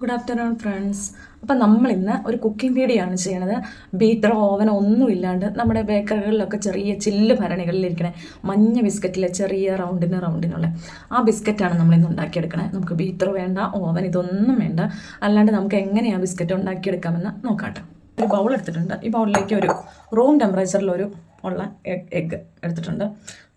Good afternoon friends അപ്പം നമ്മൾ ഇന്ന് ഒരു കുക്കിംഗ് വീഡിയോ ആണ് ചെയ്യണത്. ബീറ്റർ ഓവൻ ഒന്നും ഇല്ലാണ്ട് നമ്മുടെ ബേക്കറികളിലൊക്കെ ചെറിയ ചില്ല് ഭരണികളിലിരിക്കണേ. മഞ്ഞ ബിസ്ക്കറ്റിലെ ചെറിയ റൗണ്ടിന് റൗണ്ടിനുള്ള. ആ ബിസ്ക്കറ്റാണ് നമ്മൾ ഇന്ന് ഉണ്ടാക്കിയെടുക്കണേ. നമുക്ക് ബീറ്റർ വേണ്ട ഓവൻ ഇതൊന്നും വേണ്ട. അല്ലാണ്ട് നമുക്ക് എങ്ങനെയാണ് ബിസ്ക്കറ്റ് ഉണ്ടാക്കിയെടുക്കാമെന്ന് നോക്കാട്ടെ. ഒരു ബൗൾ എടുത്തിട്ടുണ്ട്. ഈ ബൗളിലേക്ക് ഒരു റൂം ടെമ്പറേച്ചറിലൊരു ഉള്ള എഗ്ഗ് എടുത്തിട്ടുണ്ട്.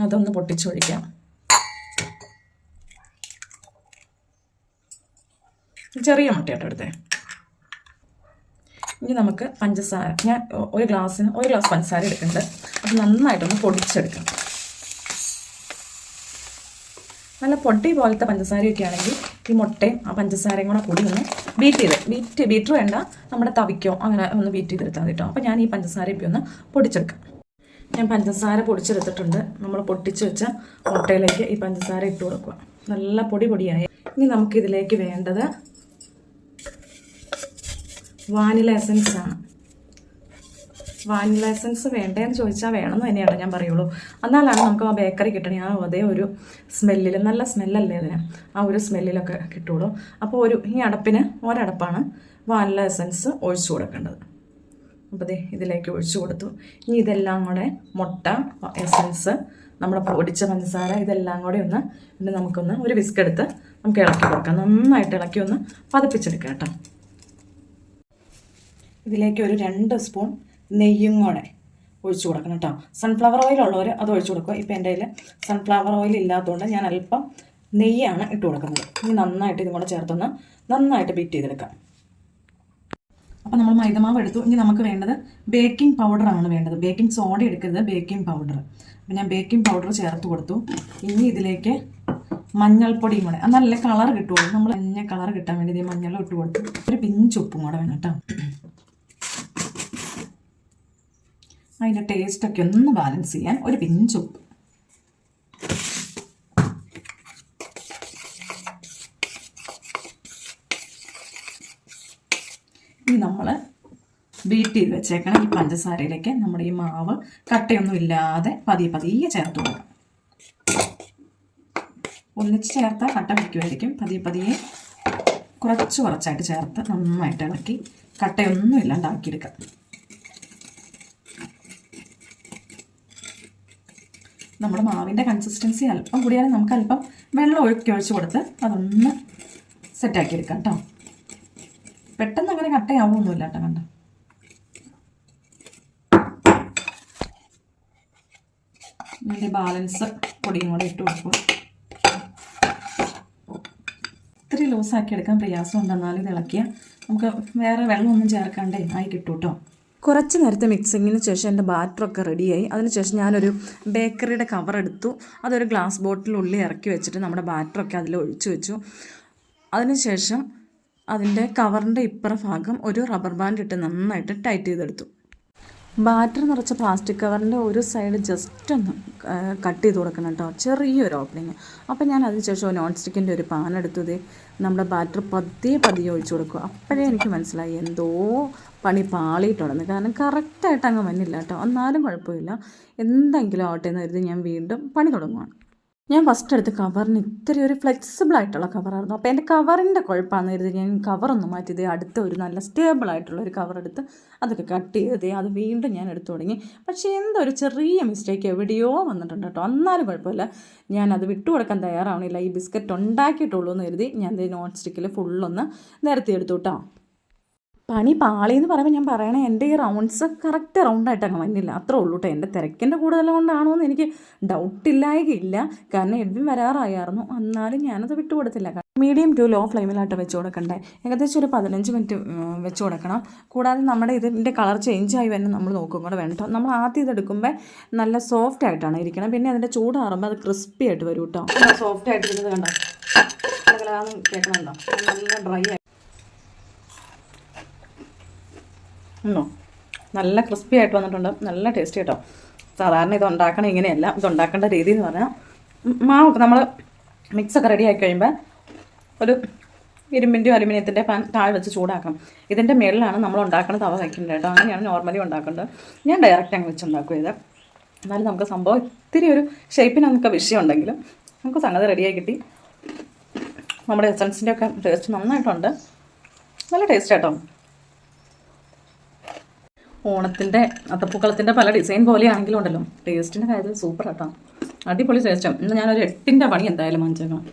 അതൊന്ന് പൊട്ടിച്ചൊഴിക്കാം. ചെറിയ മുട്ടയാട്ടോ എടുത്തേ. ഇനി നമുക്ക് പഞ്ചസാര. ഞാൻ ഒരു ഗ്ലാസ്സിന് ഒരു ഗ്ലാസ് പഞ്ചസാര എടുക്കുന്നുണ്ട്. അത് നന്നായിട്ടൊന്ന് പൊടിച്ചെടുക്കണം നല്ല പൊടി പോലത്തെ പഞ്ചസാരയൊക്കെ ആണെങ്കിൽ ഈ മുട്ടയും ആ പഞ്ചസാരയും കൂടെ കൂടി ഒന്ന് ബീറ്റ് ചെയ്ത് ബീറ്റ് ബീറ്റർ വേണ്ട. നമ്മുടെ തവിക്കോ അങ്ങനെ ഒന്ന് ബീറ്റ് ചെയ്തെടുത്താൽ കേട്ടോ അപ്പോൾ ഞാൻ ഈ പഞ്ചസാര ഇപ്പം ഒന്ന് പൊടിച്ചെടുക്കാം. ഞാൻ പഞ്ചസാര പൊടിച്ചെടുത്തിട്ടുണ്ട്. നമ്മൾ പൊട്ടിച്ച് വെച്ച മുട്ടയിലേക്ക് ഈ പഞ്ചസാര ഇട്ട് കൊടുക്കുക. നല്ല പൊടി പൊടിയായി. ഇനി നമുക്കിതിലേക്ക് വേണ്ടത് വാനില എസൻസ് ആണ്. വാനില എസൻസ് വേണ്ടേന്ന് ചോദിച്ചാൽ വേണമെന്ന് തന്നെയാണ് ഞാൻ പറയുള്ളൂ. എന്നാലാണ് നമുക്ക് ആ ബേക്കറി കിട്ടണേ. ആ അതേ ഒരു സ്മെല്ലിൽ നല്ല സ്മെല്ലല്ലേ അതിന്? ആ ഒരു സ്മെല്ലിലൊക്കെ കിട്ടുള്ളൂ. അപ്പോൾ ഒരു ഈ അടപ്പിന് ഒരടപ്പാണ് വാനില എസൻസ് ഒഴിച്ചു കൊടുക്കേണ്ടത്. അപ്പോൾ ദേ ഇതിലേക്ക് ഒഴിച്ചു കൊടുത്തു. ഇനി ഇതെല്ലാം കൂടെ മുട്ട എസൻസ് നമ്മുടെ പൊടിച്ച പഞ്ചസാര ഇതെല്ലാം കൂടെ ഒന്ന് പിന്നെ നമുക്കൊന്ന് ഒരു വിസ്ക് എടുത്ത് നമുക്ക് ഇളക്കി കൊടുക്കാം. നന്നായിട്ട് ഇളക്കി ഒന്ന് പതിപ്പിച്ചെടുക്കാം കേട്ടോ. ഇതിലേക്ക് ഒരു രണ്ട് സ്പൂൺ നെയ്യും കൂടെ ഒഴിച്ചു കൊടുക്കണം കേട്ടോ സൺഫ്ലവർ ഓയിൽ ഉള്ളവർ അത് ഒഴിച്ചു കൊടുക്കുക. ഇപ്പോൾ എന്റെ കയ്യിൽ സൺഫ്ലവർ ഓയിൽ ഇല്ലാത്തതുകൊണ്ട് ഞാൻ അല്പം നെയ്യാണ് ഇട്ട് കൊടുക്കുന്നത്. ഇനി നന്നായിട്ട് ഇതും കൂടെ ചേർത്തൊന്ന് നന്നായിട്ട് ബീറ്റ് ചെയ്തെടുക്കാം. അപ്പോൾ നമ്മൾ മൈദമാവ് എടുത്തു. ഇനി നമുക്ക് വേണ്ടത് ബേക്കിംഗ് പൗഡറാണ് വേണ്ടത്. ബേക്കിംഗ് സോഡ എടുക്കരുത്. ബേക്കിംഗ് പൗഡർ അപ്പം ഞാൻ ബേക്കിംഗ് പൗഡർ ചേർത്ത് കൊടുത്തു. ഇനി ഇതിലേക്ക് മഞ്ഞൾപ്പൊടിയും കൂടെ. നല്ല കളർ കിട്ടുള്ളൂ നമ്മൾ മഞ്ഞ കളർ കിട്ടാൻ വേണ്ടി ഇത് മഞ്ഞളും ഇട്ട് കൊടുത്തു. ഒരു പിഞ്ച് ഉപ്പും കൂടെ വേണം കേട്ടോ അതിന്റെ ടേസ്റ്റൊക്കെ ഒന്ന് ബാലൻസ് ചെയ്യാൻ ഒരു പിഞ്ച് ഉപ്പ്. ഇനി നമ്മൾ ബീറ്റ് ചെയ്ത് വെച്ചേക്കണം ഈ പഞ്ചസാരയിലേക്ക് നമ്മുടെ ഈ മാവ് കട്ടയൊന്നും ഇല്ലാതെ പതിയെ പതിയെ ചേർത്ത് കൊടുക്കാം ഒന്നിച്ച് ചേർത്താൽ കട്ട പിടിക്കുമായിരിക്കും. പതിയെ പതിയെ കുറച്ച് കുറച്ചായിട്ട് ചേർത്ത് നന്നായിട്ട് ഇളക്കി കട്ടയൊന്നും ഇല്ലാണ്ടാക്കിയെടുക്കാം. നമ്മുടെ മാവിന്റെ കൺസിസ്റ്റൻസി അല്പം കൂടിയാലും നമുക്ക് അല്പം വെള്ളം ഒഴുക്കി ഒഴിച്ച് കൊടുത്ത് അതൊന്ന് സെറ്റാക്കി എടുക്കാം കേട്ടോ പെട്ടെന്ന് അങ്ങനെ കട്ടയാവുമൊന്നുമില്ല കേട്ടോ കണ്ടോ. ഇതിന്റെ ബാലൻസ് പൊടിയും കൂടെ ഇട്ട് കൊടുക്കും. ഇത്തിരി ലൂസാക്കി എടുക്കാൻ പ്രയാസം ഉണ്ടെന്നാലും ഇളക്കിയാൽ നമുക്ക് വേറെ വെള്ളമൊന്നും ചേർക്കാണ്ടേ ആയി കിട്ടും കേട്ടോ കുറച്ച് നേരത്തെ മിക്സിങ്ങിന് ശേഷം എന്റെ ബാറ്ററൊക്കെ റെഡിയായി അതിനുശേഷം ഞാനൊരു ബേക്കറിയുടെ കവർ എടുത്തു. അതൊരു ഗ്ലാസ് ബോട്ടിലുള്ളിൽ ഇറക്കി വെച്ചിട്ട് നമ്മുടെ ബാറ്ററൊക്കെ അതിൽ ഒഴിച്ചു വെച്ചു. അതിനുശേഷം അതിന്റെ കവറിന്റെ ഇപ്പുറ ഭാഗം ഒരു റബ്ബർ ബാൻഡ് ഇട്ട് നന്നായിട്ട് ടൈറ്റ് ചെയ്തെടുത്തു. ബാറ്റർ നിറച്ച പ്ലാസ്റ്റിക് കവറിന്റെ ഒരു സൈഡ് ജസ്റ്റ് ഒന്ന് കട്ട് ചെയ്ത് കൊടുക്കണം കേട്ടോ. ചെറിയൊരു ഓപ്പണിങ് അപ്പോൾ ഞാൻ അതിന് ശേഷം നോൺ സ്റ്റിക്കിന്റെ ഒരു പാൻ എടുത്തത് നമ്മുടെ ബാറ്റർ പതിയെ പതിയെ ഒഴിച്ചു കൊടുക്കും. അപ്പോഴേ എനിക്ക് മനസ്സിലായി എന്തോ പണി പാളിയിട്ടുണ്ടെന്ന്. കാരണം കറക്റ്റായിട്ട് അങ്ങ് വന്നില്ല കേട്ടോ. എന്നാലും കുഴപ്പമില്ല. എന്തെങ്കിലും ആവട്ടെ എന്ന് കരുതി ഞാൻ വീണ്ടും പണി തുടങ്ങുവാണ്. ഞാൻ ഫസ്റ്റ് എടുത്ത കവറിന് ഇത്തിരി ഒരു ഫ്ലെക്സിബിൾ ആയിട്ടുള്ള കവറായിരുന്നു അപ്പോൾ എന്റെ കവറിന്റെ കുഴപ്പമാണെന്ന് കരുതി ഞാൻ കവറൊന്നും മാറ്റിയത് അടുത്ത ഒരു നല്ല സ്റ്റേബിൾ ആയിട്ടുള്ള ഒരു കവർ എടുത്ത് അതൊക്കെ കട്ട് ചെയ്ത് അത് വീണ്ടും ഞാൻ എടുത്തു തുടങ്ങി. പക്ഷേ എന്തോ ഒരു ചെറിയ മിസ്റ്റേക്ക് എവിടെയോ വന്നിട്ടുണ്ട് കേട്ടോ. എന്നാലും കുഴപ്പമില്ല. ഞാൻ അത് വിട്ടുകൊടുക്കാൻ തയ്യാറാവണില്ല. ഈ ബിസ്ക്കറ്റ് ഉണ്ടാക്കിയിട്ടുള്ളൂ എന്ന് കരുതി ഞാൻ നോൺ സ്റ്റിക്കിൽ ഫുള്ളൊന്ന് നിരത്തി എടുത്തു കേട്ടോ. പണി പാളി എന്ന് പറയുമ്പോൾ ഞാൻ പറയണേ എന്റെ ഈ റൗണ്ട്സ് കറക്റ്റ് റൗണ്ടായിട്ട് അങ്ങ് വന്നില്ല. അത്രേ ഉള്ളൂ കേട്ടോ എന്റെ തിരക്കിന്റെ കൂടുതൽ കൊണ്ടാണോ എന്ന് എനിക്ക് ഡൗട്ടില്ലായകയില്ല കാരണം എഡ്വിൻ വരാറായിരുന്നു. എന്നാലും ഞാനത് വിട്ടുകൊടുത്തില്ല മീഡിയം ടു ലോ ഫ്ലെയിമിലായിട്ട് വെച്ച് കൊടുക്കണ്ടേ. ഏകദേശം ഒരു പതിനഞ്ച് മിനിറ്റ് വെച്ച് കൊടുക്കണം. കൂടാതെ നമ്മുടെ ഇതിന്റെ കളർ ചേഞ്ച് ആയി വരുന്ന നമ്മൾ നോക്കും കൂടെ വേണം കേട്ടോ നമ്മൾ ആദ്യം ഇതെടുക്കുമ്പോൾ നല്ല സോഫ്റ്റ് ആയിട്ടാണ് ഇരിക്കണം. പിന്നെ അതിന്റെ ചൂടാറുമ്പോൾ അത് ക്രിസ്പി ആയിട്ട് വരും കേട്ടോ സോഫ്റ്റ് ആയിട്ട് ഇരുന്നത് കണ്ടോ? കേൾക്കണമല്ലോ നല്ല ഡ്രൈ ആയി ഉണ്ടോ? നല്ല ക്രിസ്പി ആയിട്ട് വന്നിട്ടുണ്ട്. നല്ല ടേസ്റ്റ് കേട്ടോ സാധാരണ ഇത് ഉണ്ടാക്കണം ഇങ്ങനെയല്ല. ഇത് ഉണ്ടാക്കേണ്ട രീതി എന്ന് പറഞ്ഞാൽ മാവ് നമ്മൾ മിക്സൊക്കെ റെഡി ആയി കഴിയുമ്പോൾ ഒരു ഇരുമ്പിന്റെയോ അലുമിനിയത്തിന്റെ പാൻ താഴെ വെച്ച് ചൂടാക്കണം. ഇതിന്റെ മേളിലാണ് നമ്മൾ ഉണ്ടാക്കുന്നത് തവ വയ്ക്കേണ്ടത് കേട്ടോ. അങ്ങനെയാണ് നോർമലി ഉണ്ടാക്കേണ്ടത് ഞാൻ ഡയറക്റ്റ് അങ്ങ് വെച്ചുണ്ടാക്കും ഇത്. എന്നാലും നമുക്ക് സംഭവം ഇത്തിരി ഒരു ഷേപ്പിന് നമുക്ക് വിഷയം ഉണ്ടെങ്കിലും നമുക്ക് സംഗതി റെഡിയായി കിട്ടി. നമ്മുടെ എസൻസിന്റെ ഒക്കെ ടേസ്റ്റ് നന്നായിട്ടുണ്ട്. നല്ല ടേസ്റ്റ് കേട്ടോ ഓണത്തിന്റെ അത്തപ്പൂക്കളത്തിന്റെ പല ഡിസൈൻ പോലെയാണെങ്കിലും ഉണ്ടല്ലോ. ടേസ്റ്റിന്റെ കാര്യത്തിൽ സൂപ്പർ കേട്ടോ അടിപൊളി ടേസ്റ്റാണ് ഇന്ന് ഞാനൊരു എട്ടിന്റെ പണി എന്തായാലും വാങ്ങിച്ചേക്കണം.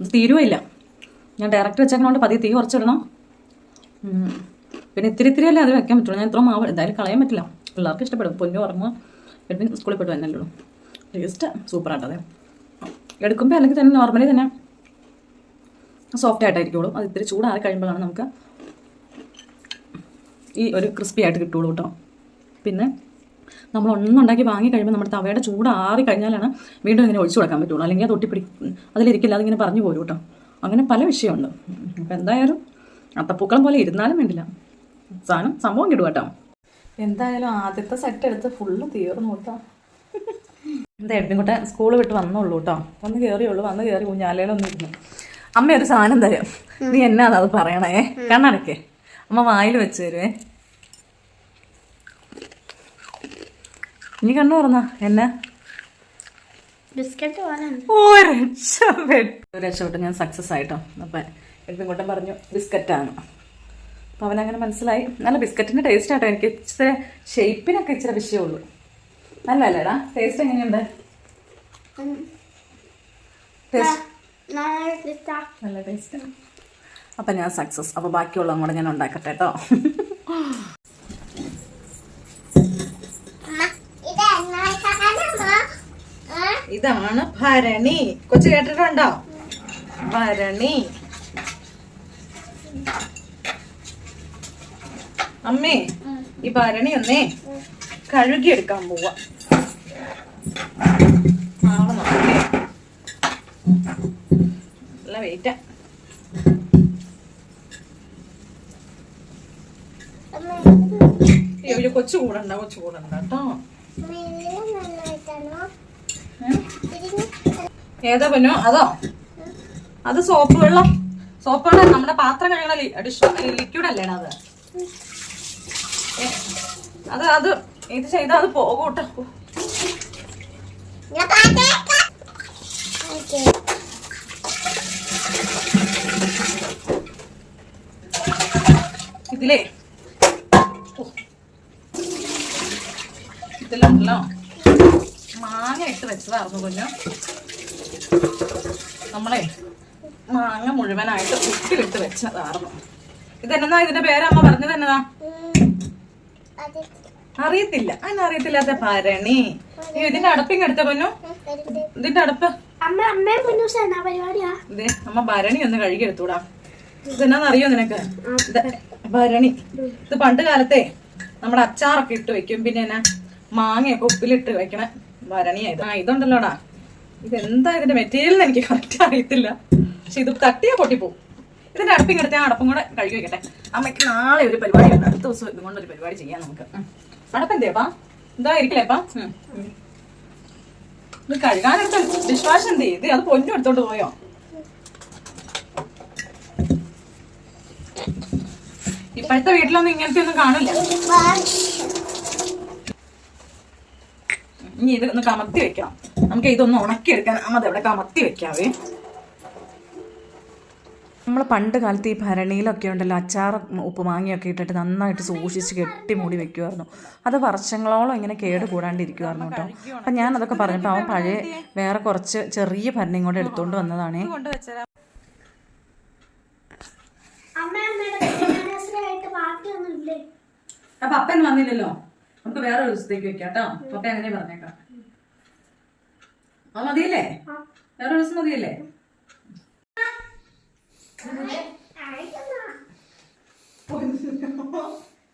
ഇത് തീരുവയില്ല. ഞാൻ ഡയറക്റ്റ് വെച്ചേക്കണോണ്ട് പതിയെ തീ കുറച്ചിടണം. പിന്നെ ഇത്തിരി ഇത്തിരി അല്ലേ അത് വെക്കാൻ പറ്റുള്ളൂ. ഞാൻ ഇത്ര മാവ് എന്തായാലും കളയാൻ പറ്റില്ല. പിള്ളേർക്ക് ഇഷ്ടപ്പെടും. പൊന്നു ഉറങ്ങുക എഡ്മിൻ സ്കൂളിൽ പോയിട്ട് തന്നെ ഉള്ളൂ. ടേസ്റ്റ് സൂപ്പർ ആട്ടോ അതെ. എടുക്കുമ്പോൾ അല്ലെങ്കിൽ തന്നെ നോർമലി തന്നെ സോഫ്റ്റ് ആയിട്ടായിരിക്കുള്ളൂ. അത് ഇത്തിരി ചൂടാറി കഴിയുമ്പോഴാണ് നമുക്ക് ഈ ഒരു ക്രിസ്പി ആയിട്ട് കിട്ടുള്ളൂ കേട്ടോ. പിന്നെ നമ്മൾ ഒന്നുണ്ടാക്കി വാങ്ങി കഴിയുമ്പോൾ നമ്മുടെ തവയുടെ ചൂട് ആറി കഴിഞ്ഞാലാണ് വീണ്ടും ഇങ്ങനെ ഒഴിച്ചു കൊടുക്കാൻ പറ്റുള്ളൂ. അല്ലെങ്കിൽ അത് ഒട്ടിപ്പിടി അതിലിരിക്കില്ല അതിങ്ങനെ പറഞ്ഞു പോരും കേട്ടോ. അങ്ങനെ പല വിഷയമുണ്ട്. അപ്പോൾ എന്തായാലും അത്തപ്പൂക്കളം പോലെ ഇരുന്നാലും വേണ്ടില്ല. സാധനം സംഭവം കിട്ടും കേട്ടോ. എന്തായാലും ആദ്യത്തെ സെറ്റ് എടുത്ത് ഫുള്ള് തീർന്നു കേട്ടോ. എന്താ എഡ്മിൻകുട്ട സ്കൂൾ വിട്ട് വന്നുള്ളൂ കേട്ടോ. വന്ന് കയറിയുള്ളൂ വന്ന് കയറി കുഞ്ഞാലയിലൊന്നും ഇരുന്നു. അമ്മ ഒരു സാധനം തരും. നീ എന്നാന്ന് അത് പറയണേ? കണ്ണടക്കേ. അമ്മ വായിൽ വെച്ച് തരുവേ. നീ കണ്ണു പറഞ്ഞ എന്നാ? ഓ രക്ഷപ്പെട്ടു. രക്ഷപ്പെട്ടു. ഞാൻ സക്സസ് ആയിട്ടോ? അപ്പം കൂട്ടം പറഞ്ഞു ബിസ്ക്കറ്റാണ്. അപ്പം അവനങ്ങനെ മനസ്സിലായി. നല്ല ബിസ്ക്കറ്റിന്റെ ടേസ്റ്റ് ആട്ടോ എനിക്ക്. ഇച്ചിരി ഷേപ്പിനൊക്കെ ഇച്ചിരി വിഷയമുള്ളൂ നല്ല അല്ലേടാ. ടേസ്റ്റ് എങ്ങനെയുണ്ട്? നല്ല ടേസ്റ്റ് അപ്പം ഞാൻ സക്സസ് അപ്പോൾ ബാക്കിയുള്ളതും കൂടെ ഞാൻ ഉണ്ടാക്കട്ടെ കേട്ടോ ഇതാണ് ഭരണി. കൊച്ചു കേട്ടിട്ടുണ്ടോ? ഭരണി. അമ്മേ ഈ ഭരണി ഒന്നേ കഴുകിയെടുക്കാൻ പോവാ. നാളെ നോക്കേ നല്ല വെയിറ്റാ അയ്യോ ഇത് കൊച്ചു കൂടണ്ട കൊച്ചു കൂടണ്ട കേട്ടോ. ഏതാ പൊന്നോ? അതോ? അത് സോപ്പ് വെള്ളം. സോപ്പ് വെള്ളം നമ്മുടെ പാത്രം കഴുകണ ലിക്വിഡ് അല്ലേടാ അത്? അത് അത് ഇത് ചെയ്താൽ അത് പോകൂട്ടോ ഇതിലേ ഓ. ഇതിലുണ്ടല്ലോ മാങ്ങ ഇട്ട് വെച്ചതായിരുന്നു കുഞ്ഞു. നമ്മളെ മാങ്ങ മുഴുവനായിട്ട് ഉപ്പിലിട്ട് വെച്ചതായിരുന്നു. ഇതെന്നാ ഇതിന്റെ പേരമ്മ പറഞ്ഞത് എന്നതാ അറിയത്തില്ല. അതിന് അറിയത്തില്ലാത്ത ഭരണി. ഇതിന്റെ അടപ്പിങ് എടുത്ത പൊന്നു. ഇതിന്റെ അടപ്പ്. അമ്മ ഇതേ ഭരണി ഒന്ന് കഴുകി എടുത്തൂടാ. ഇതെന്നാന്ന് അറിയോ നിനക്ക്? ഭരണി. ഇത് പണ്ട് കാലത്തെ നമ്മുടെ അച്ചാറൊക്കെ ഇട്ട് വെക്കും. പിന്നെ എന്നാ? മാങ്ങയൊക്കെ ഉപ്പിലിട്ട് വെക്കണ വരണിയായത് ആ ഇതുണ്ടല്ലോടാ. ഇതെന്താ ഇതിന്റെ മെറ്റീരിയൽ എനിക്ക് കറക്റ്റ് അറിയത്തില്ല. പക്ഷെ ഇത് തട്ടിയാ പൊട്ടിപ്പോവും. ഇതിന്റെ അടപ്പിങ് എടുത്ത് ഞാൻ അടപ്പും കൂടെ കഴുകി വെക്കട്ടെ. അമ്മയ്ക്ക് നാളെ ഒരു പരിപാടി ഉണ്ട്. അടുത്ത ദിവസം ഇതും കൊണ്ടൊരു പരിപാടി ചെയ്യാം നമുക്ക്. അടപ്പെന്തേപ്പാ. ഉം. ഇത് കഴുകാനെടുത്ത ഡിഷ് വാഷ് എന്ത് ഇത് അത് പൊന്നു എടുത്തോണ്ട് പോയോ? ഇപ്പോഴത്തെ വീട്ടിലൊന്നും ഇങ്ങനത്തെ ഒന്നും കാണില്ല. ഇനി ഇത് ഒന്ന് കമത്തി വെക്കാം നമുക്ക് ഇതൊന്ന് ഉണക്കിയെടുക്കാൻ അമ്മ എവിടെ കമത്തി വെക്കാവേ. നമ്മൾ പണ്ട് കാലത്ത് ഈ ഭരണിയിലൊക്കെ ഉണ്ടല്ലോ അച്ചാർ ഉപ്പുമാങ്ങയൊക്കെ ഇട്ടിട്ട് നന്നായിട്ട് സൂക്ഷിച്ച് കെട്ടി മൂടി വെക്കുമായിരുന്നു അത് വർഷങ്ങളോളം ഇങ്ങനെ കേട് കൂടാണ്ടിരിക്കുമായിരുന്നു കേട്ടോ. അപ്പം ഞാൻ അതൊക്കെ പറഞ്ഞപ്പോൾ അവൻ പഴയ വേറെ കുറച്ച് ചെറിയ ഭരണിയും കൂടെ എടുത്തുകൊണ്ട് വന്നതാണേ. അപ്പൊ അപ്പൻ വന്നില്ലല്ലോ? നമുക്ക് വേറെ ഒരു ദിവസത്തേക്ക് വെക്കാം കേട്ടോ പപ്പ അങ്ങനെ പറഞ്ഞേക്കാം. ആ മതിയല്ലേ? വേറെ ദിവസം മതിയല്ലേ?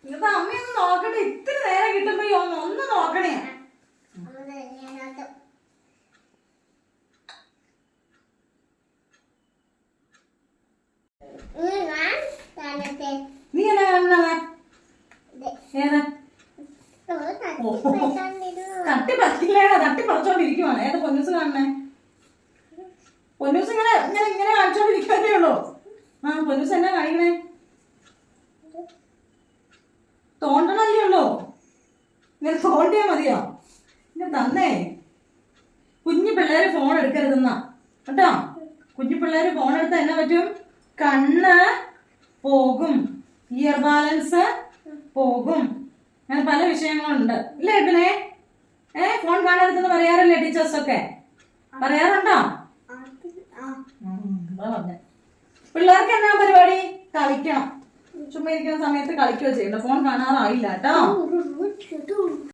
ഇന്നത്തെ അമ്മയൊന്ന് നോക്കട്ടെ. ഇത്തിരി നേരം കിട്ടുമ്പോ ഒന്ന് നോക്കണേ നീ എന്നാ കാണുന്നതാ ഏതാ തട്ടി പറ്റില്ലേടാ ഏത് ഏതാ പൊന്നൂസ് കാണണേ പൊന്നൂസ് ഇങ്ങനെ ഇങ്ങനെ ഇങ്ങനെ കാണിച്ചോണ്ടിരിക്കാനേ ഉള്ളൂ. ആ പൊന്നൂസ് എന്നാ കാണിക്കണേ? തോണ്ടണല്ലേ ഉള്ളോ. ഇങ്ങനെ തോണ്ടിയാ മതിയോ? ഇങ്ങനെ തന്നേ. കുഞ്ഞു പിള്ളേര് ഫോൺ എടുക്കരുതെന്നാ. കേട്ടോ? കുഞ്ഞു പിള്ളേര് ഫോൺ എടുത്താൽ എന്നാ പറ്റും? കണ്ണ് പോകും. ഇയർ ബാലൻസ് പോകും. അങ്ങനെ പല വിഷയങ്ങളുണ്ട്. ഇല്ലേ പിന്നെ ഏ ഫോൺ കാണരുതെന്ന് പറയാറില്ലേ ടീച്ചേഴ്സ് ഒക്കെ? പറയാറുണ്ടോ? പിള്ളേർക്ക് എന്നാ പരിപാടി? കളിക്കണം. ചുമ്മാ ഇരിക്കുന്ന സമയത്ത് കളിക്കുകയോ ചെയ്യണ്ട. ഫോൺ കാണാറായില്ല കേട്ടോ.